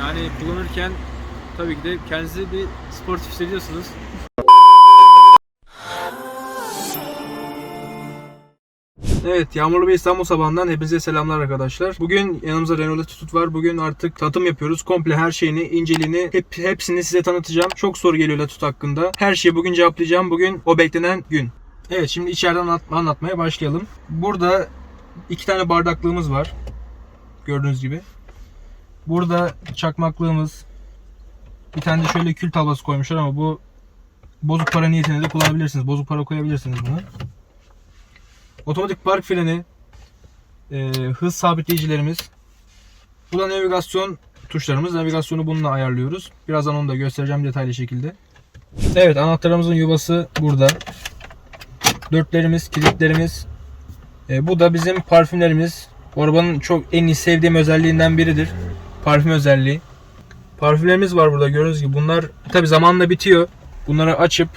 Yani kullanırken tabii ki de kendinizi bir sportif hissediyorsunuz. Evet, yağmurlu bir İstanbul sabahından hepinize selamlar arkadaşlar. Bugün yanımızda Renault Tutut var. Bugün artık tanıtım yapıyoruz. Komple her şeyini, inceliğini, hep, hepsini size tanıtacağım. Çok soru geliyor Latut hakkında. Her şeyi bugün cevaplayacağım. Bugün o beklenen gün. Evet, şimdi içeriden anlat- anlatmaya başlayalım. Burada iki tane bardaklığımız var. Gördüğünüz gibi. Burada çakmaklığımız, bir tane de şöyle kül tablası koymuşlar ama bu bozuk para niyetine de kullanabilirsiniz. Bozuk para koyabilirsiniz bunu. Otomatik park freni, e, hız sabitleyicilerimiz. Bu da navigasyon tuşlarımız. Navigasyonu bununla ayarlıyoruz. Birazdan onu da göstereceğim detaylı şekilde. Evet anahtarımızın yuvası burada. Dörtlerimiz, kilitlerimiz. E, bu da bizim parfümlerimiz. Arabanın çok en iyi sevdiğim özelliğinden biridir. Parfüm özelliği. Parfümlerimiz var burada gördüğünüz gibi. Bunlar tabi zamanla bitiyor. Bunları açıp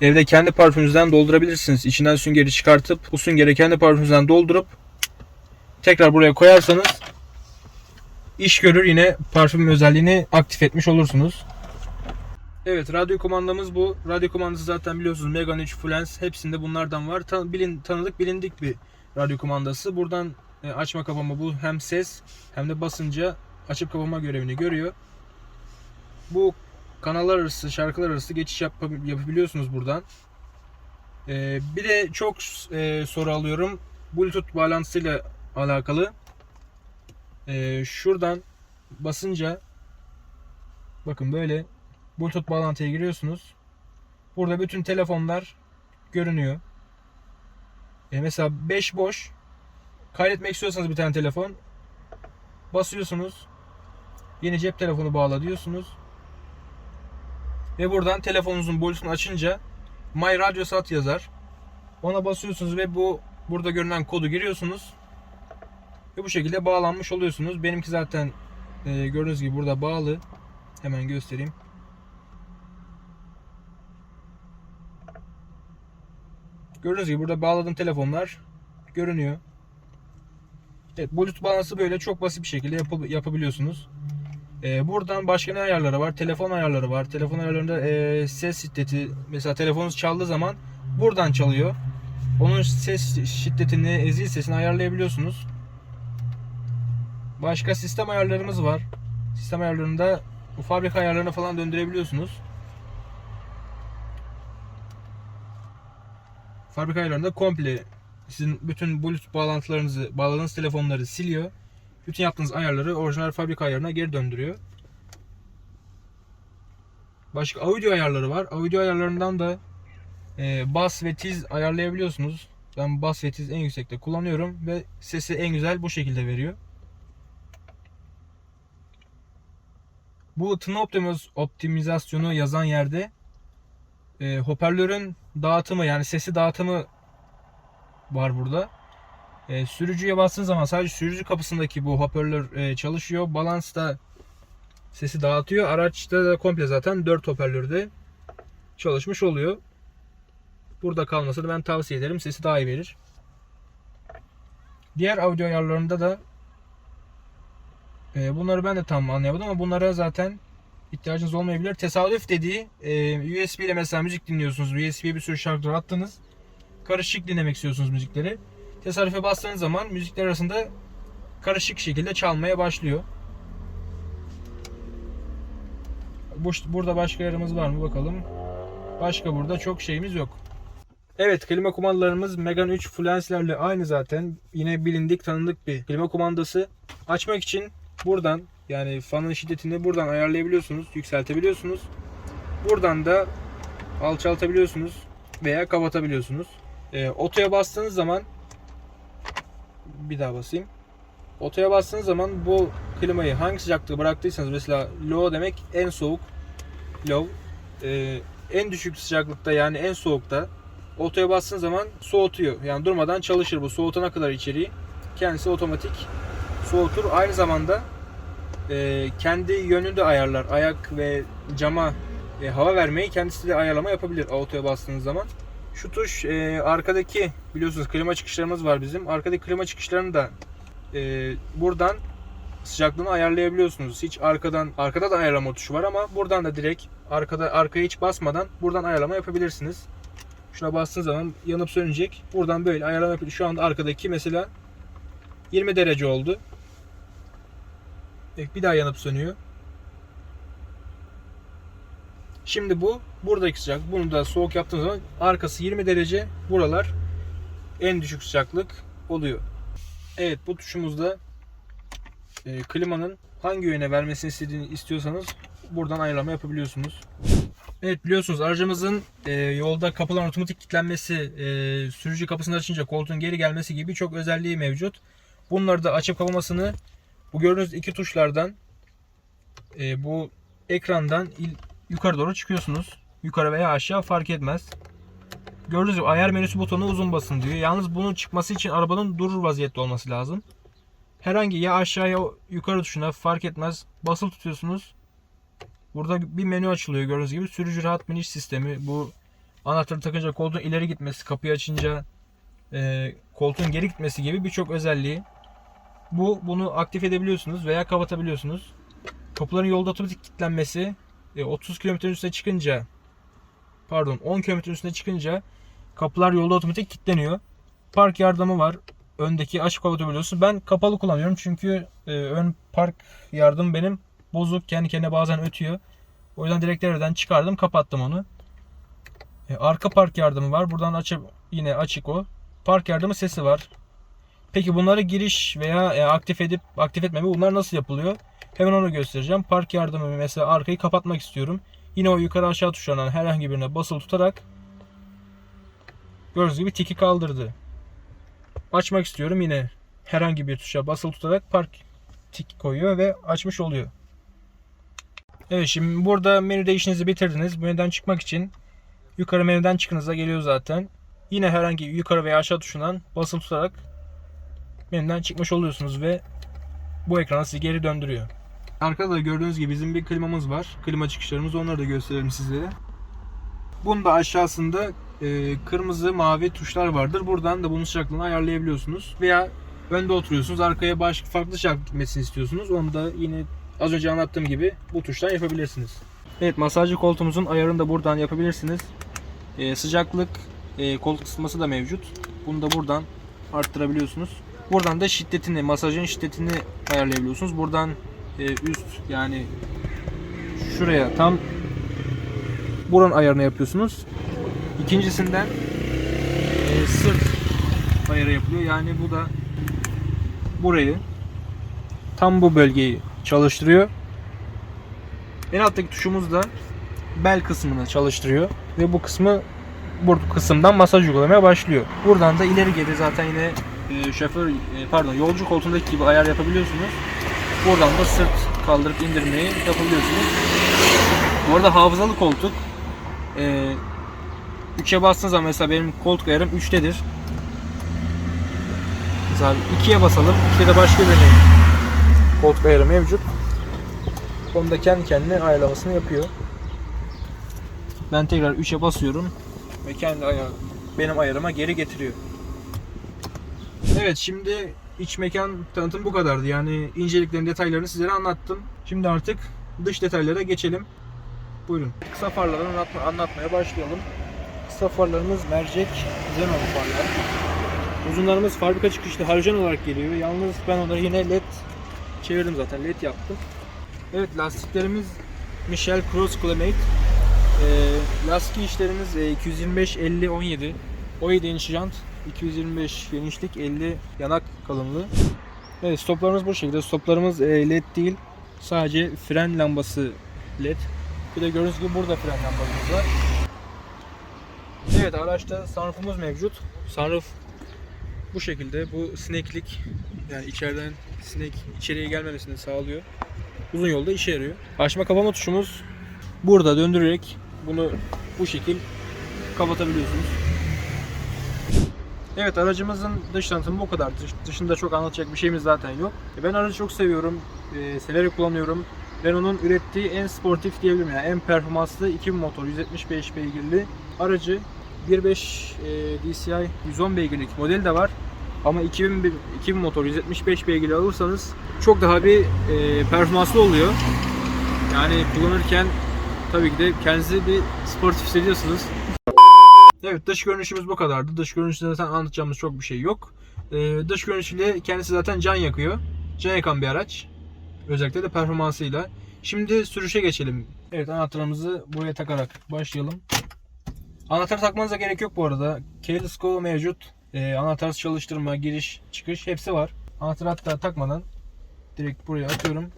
evde kendi parfümünüzden doldurabilirsiniz. İçinden süngeri çıkartıp bu süngeri kendi parfümünüzden doldurup tekrar buraya koyarsanız iş görür yine parfüm özelliğini aktif etmiş olursunuz. Evet radyo kumandamız bu. Radyo kumandası zaten biliyorsunuz Megane 3 Fluence hepsinde bunlardan var. Tan- bilin, tanıdık bilindik bir radyo kumandası. Buradan e, açma kapama bu hem ses hem de basınca açıp kapama görevini görüyor. Bu kanallar arası, şarkılar arası geçiş yap- yapabiliyorsunuz buradan. Ee, bir de çok e, soru alıyorum. Bluetooth bağlantısıyla alakalı. Ee, şuradan basınca bakın böyle Bluetooth bağlantıya giriyorsunuz. Burada bütün telefonlar görünüyor. Ee, mesela 5 boş. Kaydetmek istiyorsanız bir tane telefon basıyorsunuz. Yeni cep telefonu bağla diyorsunuz. Ve buradan telefonunuzun Bluetooth'unu açınca My Radio Sat yazar. Ona basıyorsunuz ve bu burada görünen kodu giriyorsunuz. Ve bu şekilde bağlanmış oluyorsunuz. Benimki zaten e, gördüğünüz gibi burada bağlı. Hemen göstereyim. Gördüğünüz gibi burada bağladığım telefonlar görünüyor. Evet, Bluetooth bağlantısı böyle çok basit bir şekilde yapı- yapabiliyorsunuz. Ee, buradan başka ne ayarları var? Telefon ayarları var. Telefon ayarlarında e, ses şiddeti mesela telefonunuz çaldığı zaman buradan çalıyor. Onun ses şiddetini, ezil sesini ayarlayabiliyorsunuz. Başka sistem ayarlarımız var. Sistem ayarlarında bu fabrika ayarlarını falan döndürebiliyorsunuz. Fabrika ayarlarında komple sizin bütün Bluetooth bağlantılarınızı, bağladığınız telefonları siliyor bütün yaptığınız ayarları orijinal fabrika ayarına geri döndürüyor. Başka audio ayarları var. Audio ayarlarından da e, bas ve tiz ayarlayabiliyorsunuz. Ben bas ve tiz en yüksekte kullanıyorum ve sesi en güzel bu şekilde veriyor. Bu tını optimiz- optimizasyonu yazan yerde e, hoparlörün dağıtımı yani sesi dağıtımı var burada. E, sürücüye bastığın zaman sadece sürücü kapısındaki bu hoparlör e, çalışıyor. Balans da sesi dağıtıyor. Araçta da komple zaten 4 hoparlörde çalışmış oluyor. Burada kalmasını ben tavsiye ederim. Sesi daha iyi verir. Diğer audio ayarlarında da e, bunları ben de tam anlayamadım ama bunlara zaten ihtiyacınız olmayabilir. Tesadüf dediği e, USB ile mesela müzik dinliyorsunuz. USB'ye bir sürü şarkılar attınız. Karışık dinlemek istiyorsunuz müzikleri. Tesadüfe bastığınız zaman müzikler arasında karışık şekilde çalmaya başlıyor. Bu, burada başka yerimiz var mı bakalım. Başka burada çok şeyimiz yok. Evet klima kumandalarımız Megane 3 Fluence'lerle aynı zaten. Yine bilindik tanındık bir klima kumandası. Açmak için buradan yani fanın şiddetini buradan ayarlayabiliyorsunuz, yükseltebiliyorsunuz. Buradan da alçaltabiliyorsunuz veya kapatabiliyorsunuz. E, otoya bastığınız zaman bir daha basayım. Otoya bastığınız zaman bu klimayı hangi sıcaklığı bıraktıysanız mesela low demek en soğuk low e, en düşük sıcaklıkta yani en soğukta otoya bastığınız zaman soğutuyor. Yani durmadan çalışır bu soğutana kadar içeriği. Kendisi otomatik soğutur. Aynı zamanda e, kendi yönünü de ayarlar. Ayak ve cama e, hava vermeyi kendisi de ayarlama yapabilir otoya bastığınız zaman. Şu tuş e, arkadaki biliyorsunuz klima çıkışlarımız var bizim. Arkadaki klima çıkışlarını da e, buradan sıcaklığını ayarlayabiliyorsunuz. Hiç arkadan arkada da ayarlama tuşu var ama buradan da direkt arkada arkaya hiç basmadan buradan ayarlama yapabilirsiniz. Şuna bastığınız zaman yanıp sönecek. Buradan böyle ayarlama. Şu anda arkadaki mesela 20 derece oldu. Evet, bir daha yanıp sönüyor. Şimdi bu buradaki sıcak. Bunu da soğuk yaptığınız zaman arkası 20 derece. Buralar en düşük sıcaklık oluyor. Evet bu tuşumuzda e, klimanın hangi yöne vermesini istediğini istiyorsanız buradan ayarlama yapabiliyorsunuz. Evet biliyorsunuz aracımızın e, yolda kapıların otomatik kilitlenmesi, e, sürücü kapısını açınca koltuğun geri gelmesi gibi birçok özelliği mevcut. Bunları da açıp kapamasını bu gördüğünüz iki tuşlardan e, bu ekrandan il- yukarı doğru çıkıyorsunuz. Yukarı veya aşağı fark etmez. Gördüğünüz gibi ayar menüsü butonu uzun basın diyor. Yalnız bunun çıkması için arabanın durur vaziyette olması lazım. Herhangi ya aşağıya yukarı tuşuna fark etmez basılı tutuyorsunuz. Burada bir menü açılıyor gördüğünüz gibi. Sürücü rahat biniş sistemi. Bu anahtarı takınca koltuğun ileri gitmesi, kapıyı açınca e, koltuğun geri gitmesi gibi birçok özelliği. Bu bunu aktif edebiliyorsunuz veya kapatabiliyorsunuz. Kapıların yolda otomatik kilitlenmesi 30 km üstüne çıkınca pardon 10 km üstüne çıkınca kapılar yolda otomatik kilitleniyor. Park yardımı var. Öndeki açık kapatabiliyorsun. Ben kapalı kullanıyorum çünkü e, ön park yardım benim bozuk. Kendi kendine bazen ötüyor. O yüzden direkt devreden çıkardım kapattım onu. E, arka park yardımı var. Buradan açıp yine açık o. Park yardımı sesi var. Peki bunları giriş veya e, aktif edip aktif etmemi bunlar nasıl yapılıyor? Hemen onu göstereceğim. Park yardımı mesela arkayı kapatmak istiyorum. Yine o yukarı aşağı tuşlarından herhangi birine basılı tutarak gördüğünüz gibi tiki kaldırdı. Açmak istiyorum yine herhangi bir tuşa basılı tutarak park tik koyuyor ve açmış oluyor. Evet şimdi burada menüde işinizi bitirdiniz. Menüden çıkmak için yukarı menüden çıkınıza geliyor zaten. Yine herhangi yukarı veya aşağı tuşundan basılı tutarak menüden çıkmış oluyorsunuz ve bu ekrana sizi geri döndürüyor. Arkada da gördüğünüz gibi bizim bir klimamız var. Klima çıkışlarımız onları da gösterelim sizlere. Bunun da aşağısında e, kırmızı mavi tuşlar vardır. Buradan da bunun sıcaklığını ayarlayabiliyorsunuz. Veya önde oturuyorsunuz. Arkaya başka farklı sıcaklık gitmesini istiyorsunuz. Onu da yine az önce anlattığım gibi bu tuştan yapabilirsiniz. Evet masajcı koltuğumuzun ayarını da buradan yapabilirsiniz. E, sıcaklık e, koltuk ısıtması da mevcut. Bunu da buradan arttırabiliyorsunuz. Buradan da şiddetini, masajın şiddetini ayarlayabiliyorsunuz. Buradan e, üst yani şuraya tam buranın ayarını yapıyorsunuz. İkincisinden e, sırt ayarı yapılıyor. Yani bu da burayı tam bu bölgeyi çalıştırıyor. En alttaki tuşumuz da bel kısmını çalıştırıyor ve bu kısmı bu kısımdan masaj uygulamaya başlıyor. Buradan da ileri geri zaten yine e, şoför e, pardon yolcu koltuğundaki gibi ayar yapabiliyorsunuz. Buradan da sırt kaldırıp indirmeyi yapabiliyorsunuz. Bu arada hafızalı koltuk. E, 3'e bastığınız zaman mesela benim koltuk ayarım 3'tedir. Mesela 2'ye basalım. 2'de de başka bir koltuk ayarı mevcut. Onu da kendi kendine ayarlamasını yapıyor. Ben tekrar 3'e basıyorum ve kendi ayar benim ayarıma geri getiriyor. Evet şimdi iç mekan tanıtım bu kadardı. Yani inceliklerin detaylarını sizlere anlattım. Şimdi artık dış detaylara geçelim. Buyurun. Kısa farlardan anlatma, anlatmaya başlayalım. Kısa farlarımız mercek xenon farlar. Uzunlarımız fabrika çıkışlı halojen olarak geliyor. Yalnız ben onları yine led çevirdim zaten. led yaptım. Evet lastiklerimiz Michel Cross Climate. Ee, lastik işlerimiz e, 225 50 17. 17 inç jant, 225 genişlik, 50 yanak kalınlığı. Evet stoplarımız bu şekilde. Stoplarımız e, led değil. Sadece fren lambası led. Bir de gördüğünüz gibi burada fren lambamız var. Evet araçta sunroofumuz mevcut. Sunroof bu şekilde. Bu sineklik yani içeriden sinek içeriye gelmemesini sağlıyor. Uzun yolda işe yarıyor. Açma kapama tuşumuz burada döndürerek bunu bu şekil kapatabiliyorsunuz. Evet aracımızın dış tanıtımı bu kadar. Dış- dışında çok anlatacak bir şeyimiz zaten yok. E, Ben aracı çok seviyorum. E, severek kullanıyorum. Renault'un ürettiği en sportif diyebilirim. Yani en performanslı 2000 motor 175 beygirli aracı 1.5 e, DCI 110 beygirlik modeli de var. Ama 2000, bir- 2000 motor 175 beygir alırsanız çok daha bir e, performanslı oluyor. Yani kullanırken tabii ki de kendinizi bir sportif hissediyorsunuz. Evet dış görünüşümüz bu kadardı. Dış görünüşte zaten anlatacağımız çok bir şey yok. Ee, dış görünüşüyle kendisi zaten can yakıyor. Can yakan bir araç. Özellikle de performansıyla. Şimdi sürüşe geçelim. Evet anahtarımızı buraya takarak başlayalım. Anahtar takmanıza gerek yok bu arada. Keyless mevcut. Ee, anahtar çalıştırma, giriş, çıkış hepsi var. Anahtarı hatta takmadan direkt buraya atıyorum.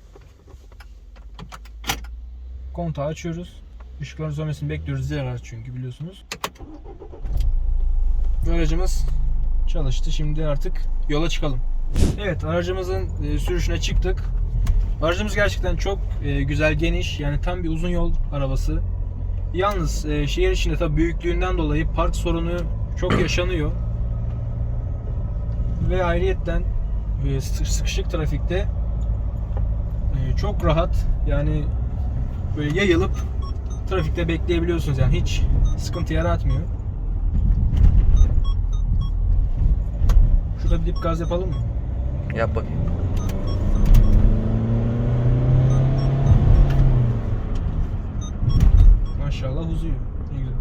Kontağı açıyoruz. Işıkların sönmesini bekliyoruz. Diğer çünkü biliyorsunuz. Aracımız çalıştı. Şimdi artık yola çıkalım. Evet aracımızın e, sürüşüne çıktık. Aracımız gerçekten çok e, güzel, geniş. Yani tam bir uzun yol arabası. Yalnız e, şehir içinde tabii büyüklüğünden dolayı park sorunu çok yaşanıyor. Ve ayrıyetten sık- sıkışık trafikte çok rahat yani böyle yayılıp trafikte bekleyebiliyorsunuz yani hiç sıkıntı yaratmıyor. Şurada bir dip gaz yapalım mı? Yap bakayım. Maşallah uzuyor. Ne güzel.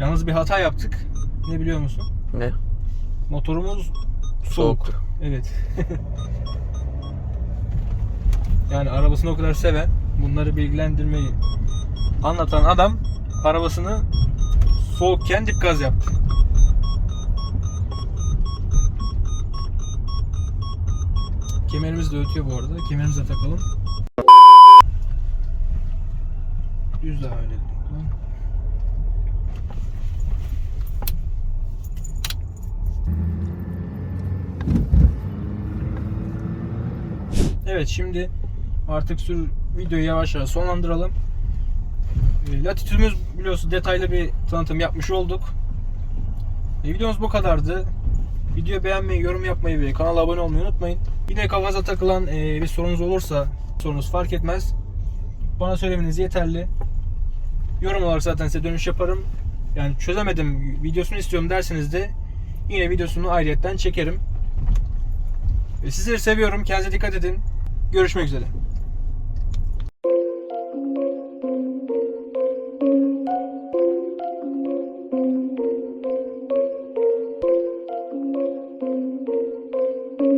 Yalnız bir hata yaptık. Ne biliyor musun? Ne? Motorumuz soğuk. Soğuktu. Evet. yani arabasını o kadar seven, bunları bilgilendirmeyi anlatan adam arabasını soğukken dip gaz yaptı. Kemerimiz de ötüyor bu arada. Kemerimizi de takalım. Düz daha öyle. Evet şimdi artık sür videoyu yavaş yavaş sonlandıralım. E, Latitude'ümüz biliyorsun detaylı bir tanıtım yapmış olduk. E, videomuz bu kadardı. Videoyu beğenmeyi, yorum yapmayı ve kanala abone olmayı unutmayın. Yine kafanıza takılan e, bir sorunuz olursa sorunuz fark etmez. Bana söylemeniz yeterli. Yorum olarak zaten size dönüş yaparım. Yani çözemedim videosunu istiyorum derseniz de yine videosunu ayrıyetten çekerim. E, Sizleri seviyorum. Kendinize dikkat edin. Görüşmek üzere.